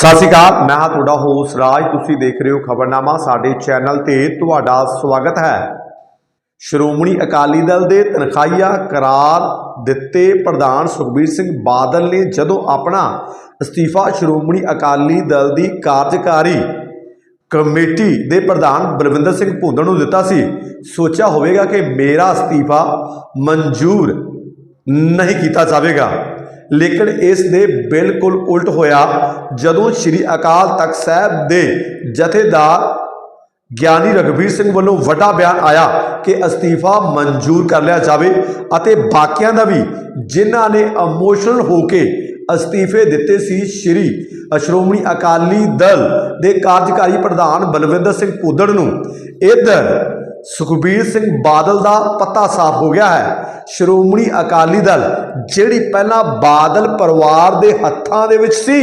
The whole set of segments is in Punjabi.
ਸਤਿ ਸ਼੍ਰੀ ਅਕਾਲ। ਮੈਂ ਹਾਂ ਤੁਹਾਡਾ ਹੋਸ ਰਾਜ। ਤੁਸੀਂ ਦੇਖ ਰਹੇ ਹੋ ਖਬਰਨਾਮਾ। ਸਾਡੇ ਚੈਨਲ ਤੇ ਤੁਹਾਡਾ ਸਵਾਗਤ ਹੈ। ਸ਼੍ਰੋਮਣੀ ਅਕਾਲੀ ਦਲ ਦੇ ਤਨਖਾਹੀਆ ਕਰਾਰ ਦਿੱਤੇ ਪ੍ਰਧਾਨ ਸੁਖਬੀਰ ਸਿੰਘ ਬਾਦਲ ਨੇ ਜਦੋਂ ਆਪਣਾ ਅਸਤੀਫਾ ਸ਼੍ਰੋਮਣੀ ਅਕਾਲੀ ਦਲ ਦੀ ਕਾਰਜਕਾਰੀ ਕਮੇਟੀ ਦੇ ਪ੍ਰਧਾਨ ਬਲਵਿੰਦਰ ਸਿੰਘ ਭੁੰਦੜ ਨੂੰ ਦਿੱਤਾ ਸੀ, ਸੋਚਿਆ ਹੋਵੇਗਾ ਕਿ ਮੇਰਾ ਅਸਤੀਫਾ ਮਨਜ਼ੂਰ ਨਹੀਂ ਕੀਤਾ ਜਾਵੇਗਾ। ਲੇਕਿਨ ਇਸ ਦੇ ਬਿਲਕੁਲ ਉਲਟ ਹੋਇਆ। ਜਦੋਂ ਸ੍ਰੀ ਅਕਾਲ ਤਖਤ ਸਾਹਿਬ ਦੇ ਜਥੇਦਾਰ ਗਿਆਨੀ ਰਘਬੀਰ ਸਿੰਘ ਵੱਲੋਂ ਵੱਡਾ ਬਿਆਨ ਆਇਆ ਕਿ ਅਸਤੀਫਾ ਮਨਜ਼ੂਰ ਕਰ ਲਿਆ ਜਾਵੇ ਅਤੇ ਬਾਕੀਆਂ ਦਾ ਵੀ, ਜਿਨ੍ਹਾਂ ਨੇ ਇਮੋਸ਼ਨਲ ਹੋ ਕੇ ਅਸਤੀਫੇ ਦਿੱਤੇ ਸੀ, ਸ਼੍ਰੀ ਸ਼੍ਰੋਮਣੀ ਅਕਾਲੀ ਦਲ ਦੇ ਕਾਰਜਕਾਰੀ ਪ੍ਰਧਾਨ ਬਲਵਿੰਦਰ ਸਿੰਘ ਭੁੱਦੜ ਨੂੰ। ਇੱਧਰ ਸੁਖਬੀਰ ਸਿੰਘ ਬਾਦਲ ਦਾ ਪੱਤਾ ਸਾਫ਼ ਹੋ ਗਿਆ ਹੈ। ਸ਼੍ਰੋਮਣੀ ਅਕਾਲੀ ਦਲ, ਜਿਹੜੀ ਪਹਿਲਾਂ ਬਾਦਲ ਪਰਿਵਾਰ ਦੇ ਹੱਥਾਂ ਦੇ ਵਿੱਚ ਸੀ,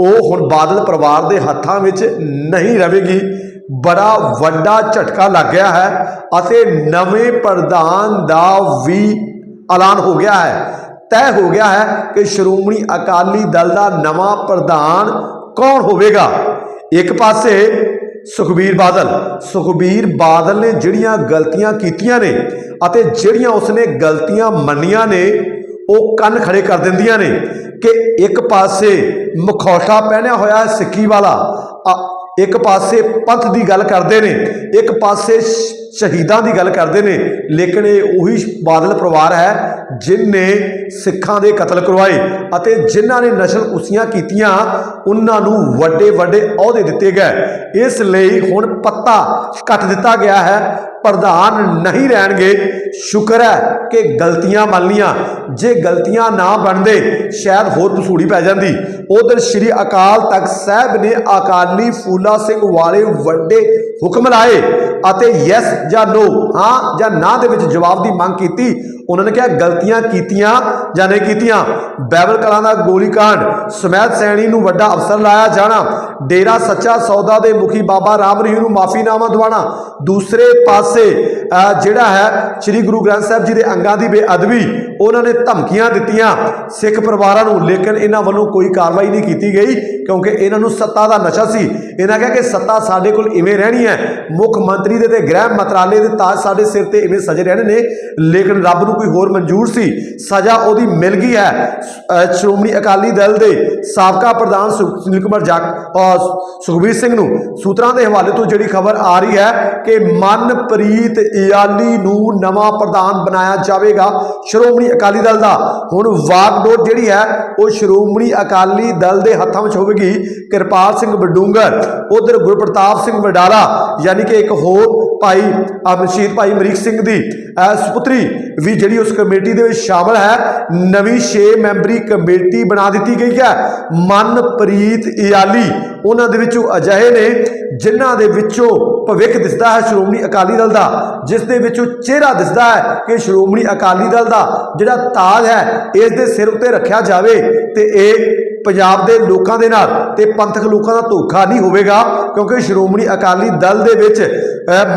ਉਹ ਹੁਣ ਬਾਦਲ ਪਰਿਵਾਰ ਦੇ ਹੱਥਾਂ ਵਿੱਚ ਨਹੀਂ ਰਹੇਗੀ। ਬੜਾ ਵੱਡਾ ਝਟਕਾ ਲੱਗ ਗਿਆ ਹੈ ਅਤੇ ਨਵੇਂ ਪ੍ਰਧਾਨ ਦਾ ਵੀ ਐਲਾਨ ਹੋ ਗਿਆ ਹੈ। ਤੈਅ ਹੋ ਗਿਆ ਹੈ ਕਿ ਸ਼੍ਰੋਮਣੀ ਅਕਾਲੀ ਦਲ ਦਾ ਨਵਾਂ ਪ੍ਰਧਾਨ ਕੌਣ ਹੋਵੇਗਾ। ਇੱਕ ਪਾਸੇ ਸੁਖਬੀਰ ਬਾਦਲ। ਸੁਖਬੀਰ ਬਾਦਲ ਨੇ ਜਿਹੜੀਆਂ ਗਲਤੀਆਂ ਕੀਤੀਆਂ ਨੇ ਅਤੇ ਜਿਹੜੀਆਂ ਉਸਨੇ ਗਲਤੀਆਂ ਮੰਨੀਆਂ ਨੇ, ਉਹ ਕੰਨ ਖੜੇ ਕਰ ਦਿੰਦੀਆਂ ਨੇ ਕਿ ਇੱਕ ਪਾਸੇ ਮਖੌਟਾ ਪਹਿਨਿਆ ਹੋਇਆ ਸਿੱਖੀ ਵਾਲਾ ਇੱਕ ਪਾਸੇ ਪੰਥ ਦੀ ਗੱਲ ਕਰਦੇ ਨੇ, ਇੱਕ ਪਾਸੇ ਸ਼ਹੀਦਾਂ ਦੀ ਗੱਲ ਕਰਦੇ ਨੇ, ਲੇਕਿਨ ਇਹ ਉਹੀ ਬਾਦਲ ਪਰਿਵਾਰ ਹੈ ਜਿਨਨੇ ਸਿੱਖਾਂ ਦੇ ਕਤਲ ਕਰਵਾਏ ਅਤੇ ਜਿਨ੍ਹਾਂ ਨੇ ਨਸ਼ਲ ਉਸੀਆਂ ਕੀਤੀਆਂ, ਉਹਨਾਂ ਨੂੰ ਵੱਡੇ ਵੱਡੇ ਅਹੁਦੇ ਦਿੱਤੇ ਗਏ। ਇਸ ਲਈ ਹੁਣ ਪੱਤਾ ਕੱਟ ਦਿੱਤਾ ਗਿਆ ਹੈ। ਪ੍ਰਧਾਨ ਨਹੀਂ ਰਹਿਣਗੇ। ਸ਼ੁਕਰ ਹੈ ਕਿ ਗਲਤੀਆਂ ਮੰਨ ਲੀਆਂ ਜੇ ਗਲਤੀਆਂ ਨਾ ਬਣਦੇ, ਸ਼ਾਇਦ ਹੋਰ ਪਸੂੜੀ ਪੈ ਜਾਂਦੀ। ਉਧਰ ਸ੍ਰੀ ਅਕਾਲ ਤਖਤ ਸਾਹਿਬ ਨੇ ਅਕਾਲੀ ਫੂਲਾ ਸਿੰਘ ਵਾਲੇ ਵੱਡੇ ਹੁਕਮ ਲਾਏ ਅਤੇ ਯੈਸ ਜਾਂ ਨੋ ਹਾਂ ਜਾਂ ਨਾ ਦੇ ਵਿੱਚ ਜਵਾਬ ਦੀ ਮੰਗ ਕੀਤੀ। ਉਹਨਾਂ ਨੇ ਕਿਹਾ, ਗਲਤੀਆਂ ਕੀਤੀਆਂ ਜਾਂ ਨਹੀਂ ਕੀਤੀਆਂ? ਬੈਬਲ ਕਲਾਂ ਦਾ ਗੋਲੀकांड ਸਮੈਤ ਸੈਣੀ ਨੂੰ ਵੱਡਾ ਅਫਸਰ ਲਾਇਆ ਜਾਣਾ, ਡੇਰਾ ਸੱਚਾ ਸੌਦਾ ਦੇ ਮੁਖੀ ਬਾਬਾ ਰਾਮ ਰਹੀਮ ਨੂੰ ਮਾਫੀਨਾਮਾ ਦਿਵਾਣਾ ਦੂਸਰੇ ਪਾਸੇ ਅਹ, ਜਿਹੜਾ ਹੈ ਸ੍ਰੀ ਗੁਰੂ ਗ੍ਰੰਥ ਸਾਹਿਬ ਜੀ ਦੇ ਅੰਗਾਂ ਦੀ ਬੇਅਦਬੀ ਉਹਨਾਂ ਨੇ ਧਮਕੀਆਂ ਦਿੱਤੀਆਂ। ਸਿੱਖ ਪਰਿਵਾਰਾਂ ਨੂੰ, ਲੇਕਿਨ ਇਹਨਾਂ ਵੱਲੋਂ ਕੋਈ ਕਾਰਵਾਈ ਨਹੀਂ ਕੀਤੀ ਗਈ, ਕਿਉਂਕਿ ਇਹਨਾਂ ਨੂੰ ਸੱਤਾ ਦਾ ਨਸ਼ਾ ਸੀ। ਇਹਨਾਂ ਕਿਹਾ ਕਿ ਸੱਤਾ ਸਾਡੇ ਕੋਲ ਇਵੇਂ ਰਹਿਣੀ ਹੈ। ਮੁੱਖ ਮੰਤਰੀ ਦੇ ਤੇ ਗ੍ਰਹਿ ਮੰਤਰਾਲੇ ਦੇ ਤਾਜ ਸਾਡੇ ਸਿਰ ਤੇ ਇਵੇਂ ਸਜੇ ਰਹਿਣੇ ਨੇ, ਲੇਕਿਨ ਰੱਬ ਨੂੰ ਕੋਈ ਹੋਰ ਮਨਜ਼ੂਰ ਸੀ। ਸਜ਼ਾ ਉਹਦੀ ਮਿਲ ਗਈ ਹੈ। ਸ਼੍ਰੋਮਣੀ ਅਕਾਲੀ ਦਲ ਦੇ ਸਾਬਕਾ ਪ੍ਰਧਾਨ ਸੁਖ- ਸੁਨੀਲ ਕੁਮਾਰ ਜੱਟ ਸੁਖਬੀਰ ਸਿੰਘ ਨੂੰ ਸੂਤਰਾਂ ਦੇ ਹਵਾਲੇ ਤੋਂ ਜਿਹੜੀ ਖਬਰ ਆ ਰਹੀ ਹੈ ਕਿ ਮਨਪ੍ਰੀਤ ਇਆਲੀ ਨੂੰ ਨਵਾਂ ਪ੍ਰਧਾਨ ਬਣਾਇਆ ਜਾਵੇਗਾ। ਸ਼੍ਰੋਮਣੀ ਅਕਾਲੀ ਦਲ ਦਾ। ਹੁਣ ਵਾਗਡੋਰ ਜਿਹੜੀ ਹੈ, ਉਹ ਸ਼੍ਰੋਮਣੀ ਅਕਾਲੀ ਦਲ ਦੇ ਹੱਥਾਂ ਵਿੱਚ ਹੋਵੇਗੀ। ਕਿਰਪਾਲ ਸਿੰਘ ਬਡੂੰਗਰ ਉਧਰ ਗੁਰਪ੍ਰਤਾਪ ਸਿੰਘ ਵਡਾਲਾ, ਯਾਨੀ ਕਿ ਇੱਕ ਹੋਰ ਭਾਈ, ਅਮਰਸ਼ੀਰ ਭਾਈ ਅਮਰੀਕ ਸਿੰਘ ਦੀ, ਅਹ ਸੁਪੁੱਤਰੀ ਵੀ ਜਿਹੜੀ ਉਸ ਕਮੇਟੀ ਦੇ ਵਿੱਚ ਸ਼ਾਮਲ ਹੈ। ਨਵੀਂ 6 ਮੈਂਬਰੀ ਕਮੇਟੀ ਬਣਾ ਦਿੱਤੀ ਗਈ ਹੈ। ਮਨਪ੍ਰੀਤ ਇਆਲੀ, ਉਹਨਾਂ ਦੇ ਵਿੱਚੋਂ ਅਜਿਹੇ ਨੇ ਜਿਨ੍ਹਾਂ ਦੇ ਵਿੱਚੋਂ ਭਵਿੱਖ ਦਿਸਦਾ ਹੈ ਸ਼੍ਰੋਮਣੀ ਅਕਾਲੀ ਦਲ ਦਾ, ਜਿਸ ਦੇ ਵਿੱਚੋਂ ਚਿਹਰਾ ਦਿਸਦਾ ਹੈ ਕਿ ਸ਼੍ਰੋਮਣੀ ਅਕਾਲੀ ਦਲ ਦਾ ਜਿਹੜਾ ਤਾਜ ਹੈ, ਇਸ ਦੇ ਸਿਰ ਉੱਤੇ ਰੱਖਿਆ ਜਾਵੇ ਤੇ ਇਹ ਪੰਜਾਬ ਦੇ ਲੋਕਾਂ ਦੇ ਨਾਲ ਤੇ ਪੰਥਕ ਲੋਕਾਂ ਦਾ ਧੋਖਾ ਨਹੀਂ ਹੋਵੇਗਾ, ਕਿਉਂਕਿ ਸ਼੍ਰੋਮਣੀ ਅਕਾਲੀ ਦਲ ਦੇ ਵਿੱਚ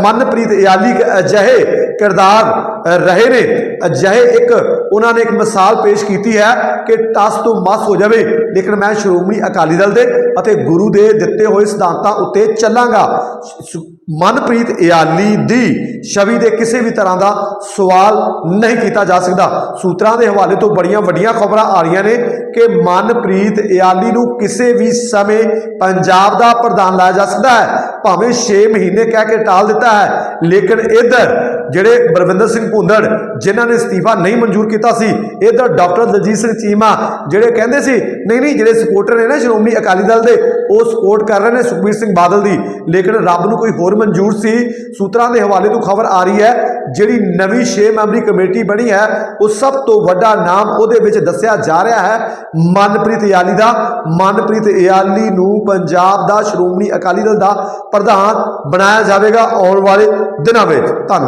ਮਨਪ੍ਰੀਤ ਇਆਲੀ ਅਜਿਹੇ ਕਿਰਦਾਰ ਰਹੇ ਨੇ। ਅਜਿਹੇ ਇੱਕ ਉਹਨਾਂ ਨੇ ਇੱਕ ਮਿਸਾਲ ਪੇਸ਼ ਕੀਤੀ ਹੈ ਕਿ ਟਸ ਤੋਂ ਮਸ ਹੋ ਜਾਵੇ। ਲੇਕਿਨ ਮੈਂ ਸ਼੍ਰੋਮਣੀ ਅਕਾਲੀ ਦਲ ਦੇ ਅਤੇ ਗੁਰੂ ਦੇ ਦਿੱਤੇ ਹੋਏ ਸਿਧਾਂਤਾਂ ਉੱਤੇ ਚੱਲਾਂਗਾ। ਸ- ਮਨਪ੍ਰੀਤ ਇਆਲੀ ਦੀ ਛਵੀ ਦੇ ਕਿਸੇ ਵੀ ਤਰ੍ਹਾਂ ਦਾ ਸਵਾਲ ਨਹੀਂ ਕੀਤਾ ਜਾ ਸਕਦਾ। ਸੂਤਰਾਂ ਦੇ ਹਵਾਲੇ ਤੋਂ ਬੜੀਆਂ ਵੱਡੀਆਂ ਖਬਰਾਂ ਆ ਰਹੀਆਂ ਨੇ ਕਿ ਮਨਪ੍ਰੀਤ ਇਆਲੀ ਨੂੰ ਕਿਸੇ ਵੀ ਸਮੇਂ ਪੰਜਾਬ ਦਾ ਪ੍ਰਧਾਨ ਲਾਇਆ ਜਾ ਸਕਦਾ ਹੈ। ਭਾਵੇਂ 6 ਮਹੀਨੇ ਕਹਿ ਕੇ ਟਾਲ ਦਿੱਤਾ ਹੈ। ਲੇਕਿਨ ਇੱਧਰ ਜਿਹੜੇ ਬਲਵਿੰਦਰ ਸਿੰਘ ਭੁੰਦੜ, ਜਿਨ੍ਹਾਂ ਨੇ ਅਸਤੀਫਾ ਨਹੀਂ ਮਨਜ਼ੂਰ ਕੀਤਾ ਸੀ ਇੱਧਰ ਡਾਕਟਰ ਦਲਜੀਤ ਸਿੰਘ ਚੀਮਾ ਜਿਹੜੇ ਕਹਿੰਦੇ ਸੀ, ਨਹੀਂ ਨਹੀਂ, ਜਿਹੜੇ ਸਪੋਰਟਰ ਨੇ ਨਾ ਸ਼੍ਰੋਮਣੀ ਅਕਾਲੀ ਦਲ ਦੇ, ਉਹ ਸਪੋਰਟ ਕਰ ਰਹੇ ਨੇ ਸੁਖਬੀਰ ਸਿੰਘ ਬਾਦਲ ਦੀ, ਲੇਕਿਨ ਰੱਬ ਨੂੰ ਕੋਈ ਹੋਰ ਮਨਜ਼ੂਰ ਸੀ। ਸੂਤਰਾਂ ਦੇ ਹਵਾਲੇ ਤੋਂ ਖਬਰ ਆ ਰਹੀ ਹੈ, ਜਿਹੜੀ ਨਵੀਂ 6 ਮੈਂਬਰੀ ਕਮੇਟੀ ਬਣੀ ਹੈ, ਉਹ ਸਭ ਤੋਂ ਵੱਡਾ ਨਾਮ ਉਹਦੇ ਵਿੱਚ ਦੱਸਿਆ ਜਾ ਰਿਹਾ ਹੈ, ਮਨਪ੍ਰੀਤ ਇਆਲੀ ਦਾ। ਮਨਪ੍ਰੀਤ ਇਆਲੀ ਨੂੰ ਪੰਜਾਬ ਦਾ ਸ਼੍ਰੋਮਣੀ ਅਕਾਲੀ ਦਲ ਦਾ ਪ੍ਰਧਾਨ ਬਣਾਇਆ ਜਾਵੇਗਾ ਆਉਣ ਵਾਲੇ ਦਿਨਾਂ ਵਿੱਚ। ਧੰਨਵਾਦ।